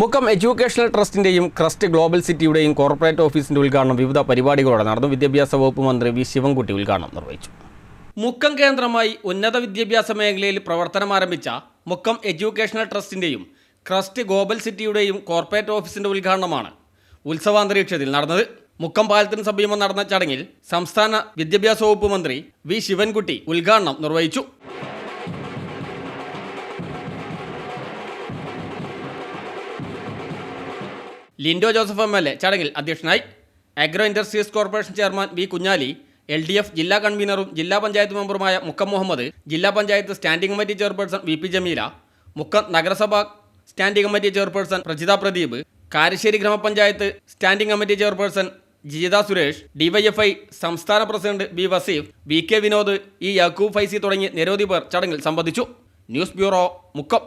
Mukkam educational ട്രസ്റ്റിന്റെയും crest global സിറ്റിയുടെയും corporate ഓഫീസിന്റെ ഉദ്ഘാടനം വിവിധ പരിപാടികളോടെ നടന്നു. വിദ്യാഭ്യാസ വകുപ്പ് മന്ത്രി വി. ശിവൻകുട്ടി ഉദ്ഘാടനം നിർവഹിച്ചു. മുക്കം കേന്ദ്രമായി ഉന്നത വിദ്യാഭ്യാസ മേഖലയിൽ പ്രവർത്തനം ആരംഭിച്ച മുക്കം എഡ്യൂക്കേഷണൽ ട്രസ്റ്റിന്റെയും ക്രസ്റ്റ് ഗ്ലോബൽ സിറ്റിയുടെയും കോർപ്പറേറ്റ് ഓഫീസിന്റെ ഉദ്ഘാടനമാണ് ഉത്സവാന്തരീക്ഷത്തിൽ നടന്നത്. മുക്കം പാലത്തിന് സമീപം നടന്ന ചടങ്ങിൽ സംസ്ഥാന വിദ്യാഭ്യാസ വകുപ്പ് മന്ത്രി വി. ശിവൻകുട്ടി ഉദ്ഘാടനം നിർവഹിച്ചു. Linto Joseph M L A ചടങ്ങിൽ അധ്യക്ഷനായി agro industries corporation chairman V Kunhali L D F ജില്ലാ കൺവീനറും ജില്ലാ പഞ്ചായത്ത് മെമ്പറുമായ മുക്കം മുഹമ്മദ് ജില്ലാ panchayat standing committee chairperson V P Jameela Mukkam നഗരസഭ standing committee chairperson Prajitha Pradeep Karassery ഗ്രാമപഞ്ചായത്ത് standing committee chairperson Jijitha Suresh DYFI സംസ്ഥാന president B Vaseef V K Vinod E Yakub Faizy തുടങ്ങി നിരവധി പേർ ചടങ്ങിൽ സംബന്ധിച്ചു. News bureau Mukkam.